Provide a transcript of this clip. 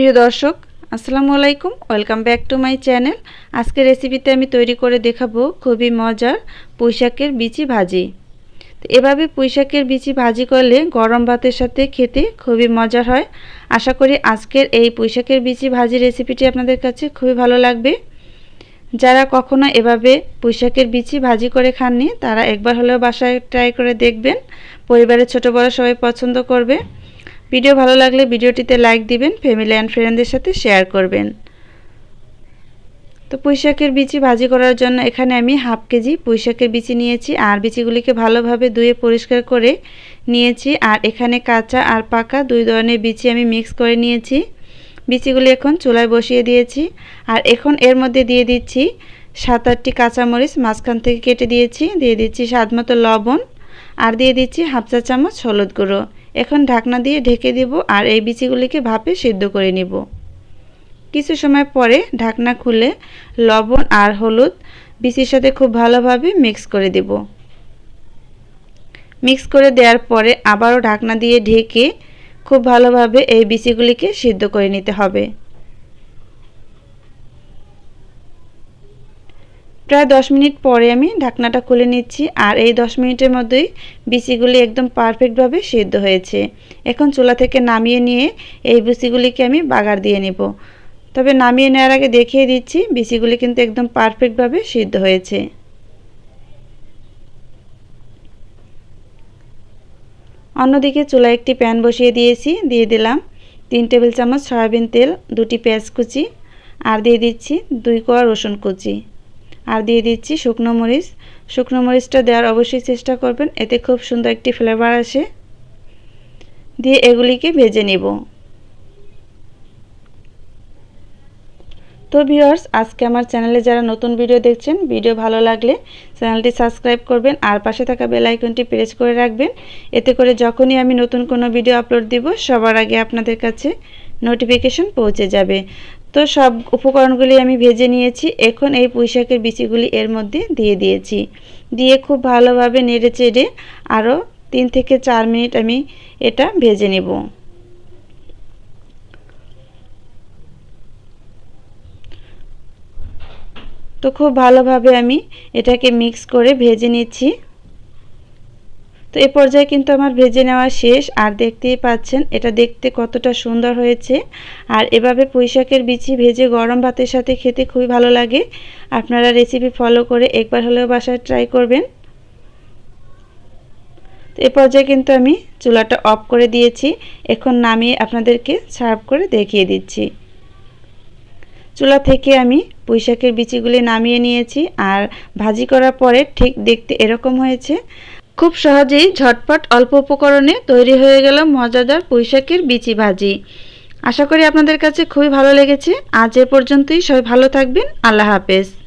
প্রিয় দর্শক, আসসালামু আলাইকুম। Welcome back to my channel আজকের রেসিপিতে আমি তৈরি করে দেখাবো খুবই মজার পুঁইশাকের বিচি ভাজি। তো এভাবে পুঁইশাকের বিচি ভাজি করলে গরম ভাতের সাথে খেতে খুবই মজার হয়। আশা করি আজকের এই পুঁইশাকের বিচি ভাজি রেসিপিটি আপনাদের কাছে খুবই ভালো লাগবে। যারা কখনো এভাবে পুঁইশাকের বিচি ভাজি করে খাননি, তারা একবার হলেও বাসায় ট্রাই করে দেখবেন। পরিবারের ছোট বড় সবাই পছন্দ করবে। ভিডিও ভালো লাগলে ভিডিওটিতে লাইক দিবেন ফ্যামিলি অ্যান্ড ফ্রেন্ডদের সাথে শেয়ার করবেন। তো পুঁইশাকের বিচি ভাজি করার জন্য এখানে আমি হাফ কেজি পুঁইশাকের বিচি নিয়েছি, আর বিচিগুলিকে ভালোভাবে ধুয়ে পরিষ্কার করে নিয়েছি, আর এখানে কাঁচা আর পাকা দুই ধরনের বিচি আমি মিক্স করে নিয়েছি। বিচিগুলি এখন চুলায় বসিয়ে দিয়েছি, আর এখন এর মধ্যে দিয়ে দিচ্ছি সাত আটটি কাঁচামরিচ, মাঝখান থেকে কেটে দিয়েছি, দিয়ে দিচ্ছি স্বাদ মতো লবণ আর দিয়ে দিচ্ছি হাফ চা চামচ হলুদ গুঁড়ো। এখন ঢাকনা দিয়ে ঢেকে দেব আর এই বিচিগুলিকে ভাপে সিদ্ধ করে নিব। কিছু সময় পরে ঢাকনা খুলে লবণ আর হলুদ বিচির সাথে খুব ভালোভাবে মিক্স করে দেব। মিক্স করে দেওয়ার পরে আবারও ঢাকনা দিয়ে ঢেকে খুব ভালোভাবে এই বিচিগুলিকে সিদ্ধ করে নিতে হবে। প্রায় দশ মিনিট পরে আমি ঢাকনাটা খুলে নিচ্ছি আর এই দশ মিনিটের মধ্যেই বিচিগুলি একদম পারফেক্টভাবে সিদ্ধ হয়েছে। এখন চুলা থেকে নামিয়ে নিয়ে এই বিচিগুলিকে আমি বাগার দিয়ে নেব। তবে নামিয়ে নেওয়ার আগে দেখিয়ে দিচ্ছি বিচিগুলি কিন্তু একদম পারফেক্টভাবে সিদ্ধ হয়েছে। অন্যদিকে চুলায় একটি প্যান বসিয়ে দিয়েছি, দিয়ে দিলাম তিন টেবিল চামচ সয়াবিন তেল, দুটি পেঁয়াজ কুচি, আর দিয়ে দিচ্ছি দুই কোয়া রসুন কুচি। আর দিয়ে দিচ্ছি শুকনো মরিচ। শুকনো মরিচটা দেওয়ার অবশ্যই চেষ্টা করবেন, এতে খুব সুন্দর একটি ফ্লেভার আসে। দিয়ে এগুলিকে ভেজে নেব। তো ভিউয়ার্স আজকে আমার চ্যানেলে যারা নতুন ভিডিও দেখছেন ভিডিও ভালো লাগলে চ্যানেলটি সাবস্ক্রাইব করবেন আর পাশে থাকা বেল আইকনটি প্রেস করে রাখবেন। এতে করে যখনই আমি নতুন কোনো ভিডিও আপলোড দিব, সবার আগে আপনাদের কাছে নোটিফিকেশন পৌঁছে যাবে। তো সব উপকরণগুলি আমি ভেজে নিয়েছি। এখন এই পুঁইশাকের বিচিগুলি এর মধ্যে দিয়ে দিয়েছি। দিয়ে খুব ভালোভাবে নেড়ে চেড়ে আরও তিন থেকে চার মিনিট আমি এটা ভেজে নেব। তো খুব ভালোভাবে আমি এটাকে মিক্স করে ভেজে নিচ্ছি। তো এ পর্যায়ে কিন্তু আমার ভেজে নেওয়া শেষ। আর দেখতেই পাচ্ছেন, এটা দেখতে কতটা সুন্দর হয়েছে। আর এভাবে পুঁইশাকের বিচি ভেজে গরম ভাতের সাথে খেতে খুবই ভালো লাগে। আপনারা রেসিপি ফলো করে একবার হলেও বাসায় ট্রাই করবেন। তো এ পর্যায়ে কিন্তু আমি চুলাটা অফ করে দিয়েছি। এখন নামিয়ে আপনাদেরকে সার্ভ করে দেখিয়ে দিচ্ছি। চুলা থেকে আমি পুঁইশাকের বিচিগুলি নামিয়ে নিয়েছি। আর ভাজি করার পরে ঠিক দেখতে এরকম হয়েছে। খুব সহজেই ঝটপট অল্প উপকরণে তৈরি হয়ে গেল মজাদার পুঁইশাকের বিচি ভাজি। আশা করি আপনাদের কাছে খুবই ভালো লেগেছে। আজ এ পর্যন্তই। সবাই ভালো থাকবেন। আল্লাহ হাফেজ।